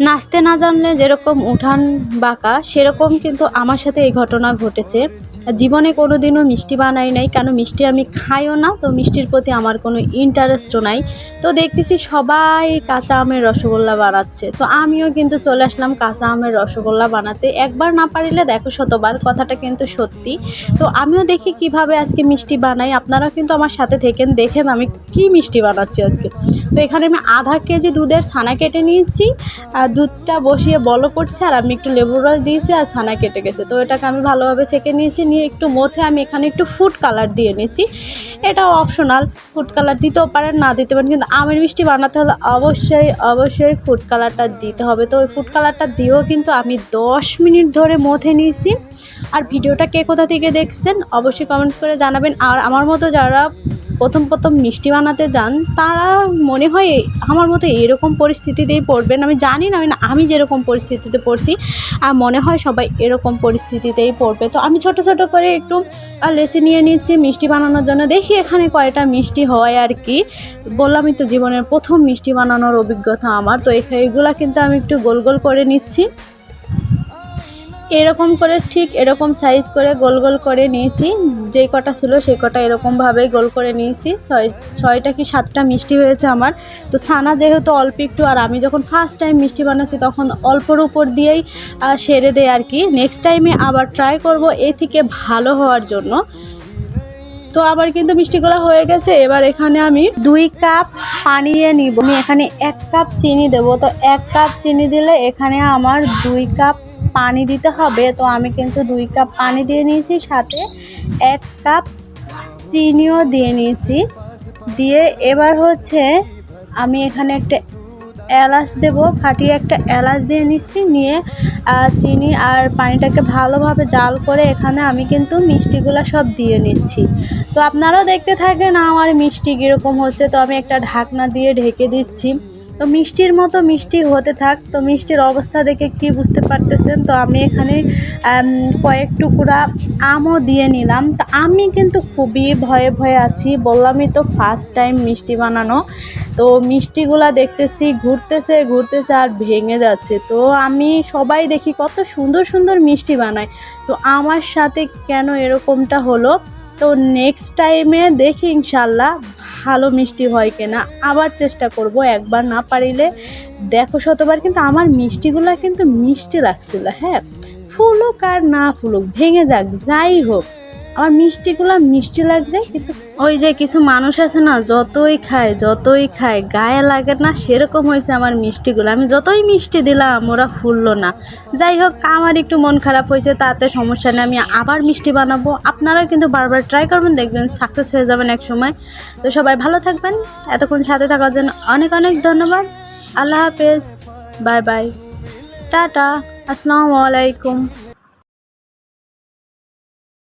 নাচতে না জানলে যেরকম উঠান বাঁকা, সেরকম কিন্তু আমার সাথে এই ঘটনা ঘটেছে। জীবনে কোনো দিনও মিষ্টি বানাই নাই, কেন মিষ্টি আমি খাইও না, তো মিষ্টির প্রতি আমার কোনো ইন্টারেস্টও নাই। তো দেখতেছি সবাই কাঁচা আমের রসগোল্লা বানাচ্ছে। তো আমিও কিন্তু চলে আসলাম কাঁচা আমের রসগোল্লা বানাতে। একবার না পারিলে দেখো শতবার, কথাটা কিন্তু সত্যি। তো আমিও দেখি কীভাবে আজকে মিষ্টি বানাই। আপনারাও কিন্তু আমার সাথে থেকেন, দেখেন আমি কি মিষ্টি বানাচ্ছি আজকে। তো এখানে আমি আধা কেজি দুধের ছানা কেটে নিয়েছি, আর দুধটা বসিয়ে বলো করছে, আর আমি একটু লেবুর রস দিয়েছি, আর ছানা কেটে গেছে। তো এটাকে আমি ভালোভাবে ছেঁকে নিয়েছি, নিয়ে একটু মথে আমি এখানে একটু ফুড কালার দিয়ে নিয়েছি। এটাও অপশনাল ফুড কালার দিতেও পারেন, না দিতে পারেন, কিন্তু আমের মিষ্টি বানাতে হলে অবশ্যই অবশ্যই ফুড কালারটা দিতে হবে। তো ওই ফুড কালারটা দিয়েও কিন্তু আমি দশ মিনিট ধরে মথে নিয়েছি। আর ভিডিওটা কে কোথা থেকে দেখছেন, অবশ্যই কমেন্টস করে জানাবেন। আর আমার মতো যারা প্রথম প্রথম মিষ্টি বানাতে যান, তারা মনে হয় আমার মতো এরকম পরিস্থিতিতেই পড়বেন। আমি জানি না, আমি যেরকম পরিস্থিতিতে পড়ছি, আর মনে হয় সবাই এরকম পরিস্থিতিতেই পড়বে। তো আমি ছোট ছোট করে একটু লেচি নিয়ে নিচ্ছি মিষ্টি বানানোর জন্য। দেখি এখানে কয়টা মিষ্টি হয় আর কি। বললামই তো জীবনের প্রথম মিষ্টি বানানোর অভিজ্ঞতা আমার। তো এগুলো কিন্তু আমি একটু গোল গোল করে নিচ্ছি। এরকম করে ঠিক এরকম সাইজ করে গোল গোল করে নিয়েছি। যেই কটা ছিল সেই কটা এরকমভাবেই গোল করে নিয়েছি। ছয়, ছয়টা কি সাতটা মিষ্টি হয়েছে আমার। তো ছানা যেহেতু অল্প একটু, আর আমি যখন ফার্স্ট টাইম মিষ্টি বানাচ্ছি তখন অল্পর উপর দিয়েই সেরে দেয় আর কি। নেক্সট টাইমে আবার ট্রাই করব এ থেকে ভালো হওয়ার জন্য। তো আবার কিন্তু মিষ্টিগুলো হয়ে গেছে। এবার এখানে আমি দুই কাপ পানিয়ে নিব। আমি এখানে এক কাপ চিনি দেবো। তো এক কাপ চিনি দিলে এখানে আমার দুই কাপ পানি দিতে হবে, তো আমি কিন্তু দুই কাপ পানি দিয়ে নিয়েছি, সাথে এক কাপ চিনিও দিয়ে নিয়েছি। দিয়ে এবার হচ্ছে আমি এখানে একটা এলাচ দেব, ফাটিয়ে একটা এলাচ দিয়ে নিচ্ছি, নিয়ে চিনি আর পানিটাকে ভালোভাবে জাল করে এখানে আমি কিন্তু মিষ্টিগুলো সব দিয়ে নিচ্ছি। তো আপনারাও দেখতে থাকেন আমার মিষ্টি কীরকম হচ্ছে, তো আমি একটা ঢাকনা দিয়ে ঢেকে দিচ্ছি। তো মিষ্টির মতো মিষ্টি হতে থাক, তো মিষ্টির অবস্থা দেখে কি বুঝতে পারতেছেন? তো আমি এখানে কয়েক টুকরা আমও দিয়ে নিলাম। তো আমি কিন্তু খুবই ভয়ে ভয়ে আছি। বললামই তো ফার্স্ট টাইম মিষ্টি বানানো। তো মিষ্টিগুলা দেখতেছি, ঘুরতেছে ঘুরতেছে আর ভেঙে যাচ্ছে। তো আমি সবাই দেখি কত সুন্দর সুন্দর মিষ্টি বানায়। তো আমার সাথে কেন এরকমটা হলো? তো নেক্সট টাইমে দেখি ইনশাল্লাহ ভালো মিষ্টি হয় কিনা, আবার চেষ্টা করব একবার না পারিলে। দেখো শতবার কিন্তু আমার মিষ্টিগুলো কিন্তু মিষ্টি লাগছিল হ্যাঁ? ফুলুক আর না ফুলুক, ভেঙে যাক, যাই হোক। আমার মিষ্টিগুলো মিষ্টি লাগছে, কিন্তু ওই যে কিছু মানুষ আছে না, যতই খায় যতই খায়, গায়ে লাগে না, সেরকম হয়েছে আমার মিষ্টিগুলো। আমি যতই মিষ্টি দিলাম, ওরা ফুললো না। যাই হোক, আমার একটু মন খারাপ হয়েছে, তাতে সমস্যা নেই, আমি আবার মিষ্টি বানাবো। আপনারাও কিন্তু বারবার ট্রাই করবেন, দেখবেন সাকসেস হয়ে যাবেন এক সময়। তো সবাই ভালো থাকবেন, এতক্ষণ সাথে থাকার জন্য অনেক অনেক ধন্যবাদ। আল্লাহ হাফেজ, বাই বাই। টাটা, আসসালামু আলাইকুম।